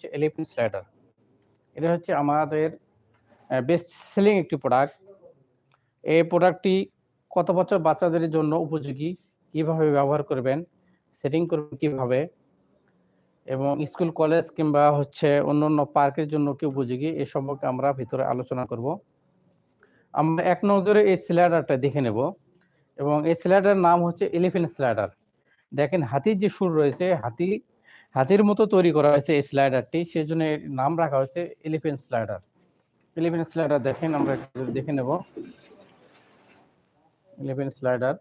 হচ্ছে elephant slider এটা হচ্ছে আমাদের বেস্ট সেলিং একটি প্রোডাক্ট এই প্রোডাক্টটি কত বছর বাচ্চাদের জন্য উপযোগী, কীভাবে ব্যবহার করবেন সেটিং করবেন কীভাবে, এবং স্কুল, কলেজ কিংবা হচ্ছে অন্য অন্য পার্কের জন্য কি উপযোগী, এ সম্পর্কে আমরা ভিতরে আলোচনা করব। আমরা এক নজরে এই স্লাইডারটা দেখে নেব, এবং এই স্লাইডার নাম হচ্ছে এলিফেন্ট স্লাইডার দেখেন, হাতির যে সুর রয়েছে, হাতি হাতির মতো তৈরি করা হয়েছে এই স্লাইডারটি সেই জন্য নাম রাখা হয়েছে এলিফেন্ট স্লাইডার এলিফেন্ট স্লাইডার দেখেন, আমরা দেখে নেব। এলিফেন্ট স্লাইডার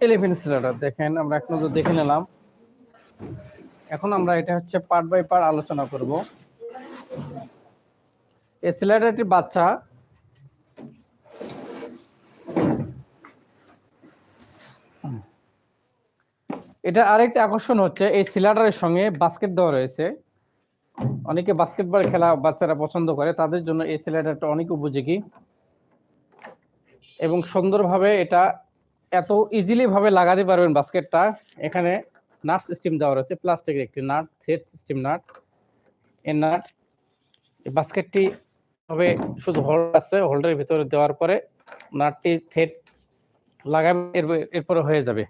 এলিফেন্ট স্লাইডার দেখেন, আমরা এক নজর দেখে নিলাম। এখন আমরা এটা হচ্ছে পার্ট বাই পার্ট আলোচনা করব। এই স্লাইডারটির বাচ্চা। এটা আরেকটা আকর্ষণ হচ্ছে, এই স্লাইডারের সঙ্গে বাস্কেট দেওয়া রয়েছে। অনেকে বাস্কেটবল খেলা বাচ্চারা পছন্দ করে, তাদের জন্য এই স্লাইডারটা অনেক উপযোগী। এবং সুন্দরভাবে এটা এত ইজিলি ভাবে লাগাতে পারবেন বাস্কেটটা এখানে নাট সিস্টেম দেওয়া রয়েছে প্লাস্টিকের একটি নাট সেট সিস্টেম নাট এই নাট বাস্কেটটি হবে শুধু হোল্ড আছে হোল্ডের ভিতরে দেওয়ার পরে নাটটি থ্রেড লাগাবে, এরপরে হয়ে যাবে।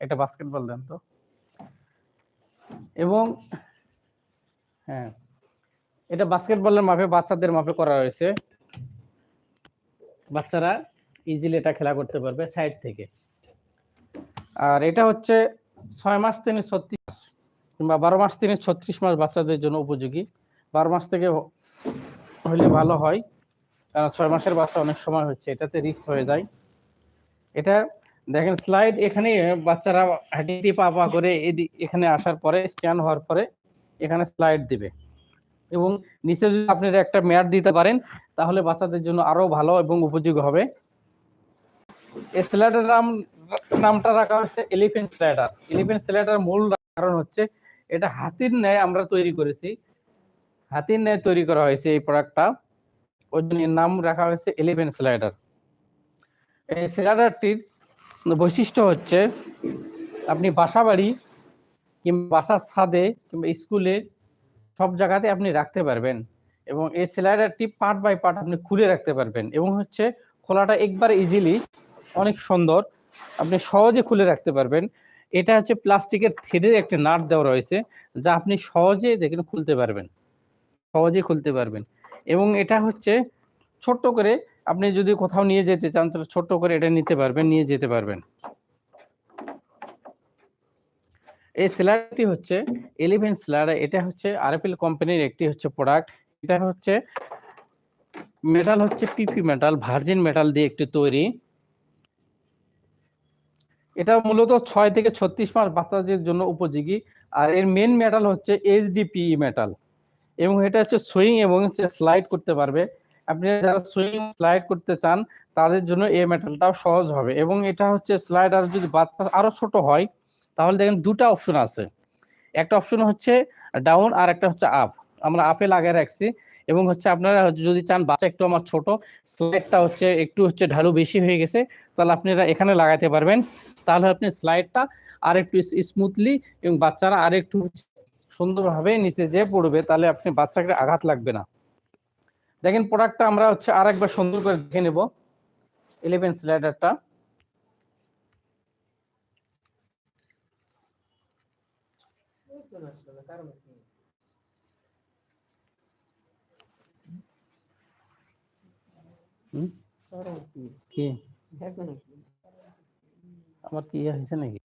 এটা বাস্কেটবল দেন তো। এবং হ্যাঁ এটা বাস্কেটবলের মাপে বাচ্চাদের মাপে করা রয়েছে বাচ্চারা ইজিলি এটা খেলা করতে পারবে সাইড থেকে। আর এটা হচ্ছে ছয় মাস তিনি ছত্রিশ কিংবা বারো মাস তিনি ছত্রিশ মাস বাচ্চাদের জন্য উপযোগী। বারো মাস থেকে হ- হলে ভালো হয়। কারণ ছয় মাসের বাচ্চা অনেক সময় হচ্ছে, এটাতে রিস্ক হয়ে যায়। এটা দেখেন স্লাইড এখানে বাচ্চারা হাঁটি পা পা করে এখানে আসার পরে স্ক্যান হওয়ার পরে এখানে স্লাইড দিবে। এবং নিচে যদি আপনারা একটা ম্যাট দিতে পারেন, তাহলে বাচ্চাদের জন্য আরও ভালো এবং উপযোগী হবে। স্লাইডার নাম, নামটা রাখা হচ্ছে এলিফেন্ট স্লাইডার এলিফেন্ট স্লাইডার মূল কারণ হচ্ছে, এটা হাতির ন্যায় আমরা তৈরি করেছি। হাতির ন্যায় তৈরি করা হয়েছে এই প্রোডাক্টটা ওই জন্য নাম রাখা হয়েছে এলিফেন্ট স্লাইডার এই স্লাইডারটির বৈশিষ্ট্য হচ্ছে, আপনি বাসা বাড়ি কিংবা বাসার ছাদে কিংবা স্কুলে সব জায়গাতে আপনি রাখতে পারবেন এবং এই স্লাইডারটি পার্ট বাই পার্ট আপনি খুলে রাখতে পারবেন এবং হচ্ছে খোলাটা একবার ইজিলি অনেক সুন্দর, আপনি সহজে খুলে রাখতে পারবেন। এটা হচ্ছে প্লাস্টিকের থ্রেডের একটা নাট দেওয়া রয়েছে, যা আপনি সহজে দেখেন খুলতে পারবেন। সহজে খুলতে পারবেন। এবং এটা হচ্ছে ছোট্ট করে আপনি যদি কোথাও নিয়ে যেতে চান, তাহলে ছোট্ট করে এটা নিতে পারবেন, নিয়ে যেতে পারবেন। এই স্লাইডটি হচ্ছে এলিভেন স্লাইডার এটা হচ্ছে আরএফএল কোম্পানির একটি হচ্ছে প্রোডাক্ট এটা হচ্ছে মেটাল হচ্ছে পিপি মেটাল ভার্জিন মেটাল দিয়ে একটি তৈরি। এটা মূলত ছয় থেকে ছত্রিশ মাস বাচ্চাদের জন্য উপযোগী। আর এর মেন মেটাল হচ্ছে এইচডিপিই মেটাল এবং এটা হচ্ছে সুইং এবং হচ্ছে স্লাইড করতে পারবে। আপনি যারা সুইং স্লাইড করতে চান, তাদের জন্য এই মেটালটাও সহজ হবে। এবং এটা হচ্ছে স্লাইডার যদি বাচ্চা আরও ছোট হয়, তাহলে দেখেন দুটা অপশন আছে। একটা অপশন হচ্ছে ডাউন আর একটা হচ্ছে আপ আমরা আপে লাগিয়ে রাখছি। এবং হচ্ছে আপনারা যদি চান, বাচ্চা একটু আমার ছোট স্লাইডটা হচ্ছে একটু হচ্ছে ঢালু বেশি হয়ে গেছে, তাহলে আপনারা এখানে লাগাতে পারবেন। তাহলে আপনি স্লাইডটা আর একটু স্মুথলি এবং বাচ্চারা আর একটু সুন্দরভাবে নিচে যে পড়বে, তাহলে আপনি বাচ্চাকে আঘাত লাগবে না। দেখেন প্রোডাক্টটা আমরা হচ্ছে আর একবার সুন্দর করে দেখে নেব। ইলেভেন স্লাইডারটা? আমার কি ইয়ে হয়েছে নাকি?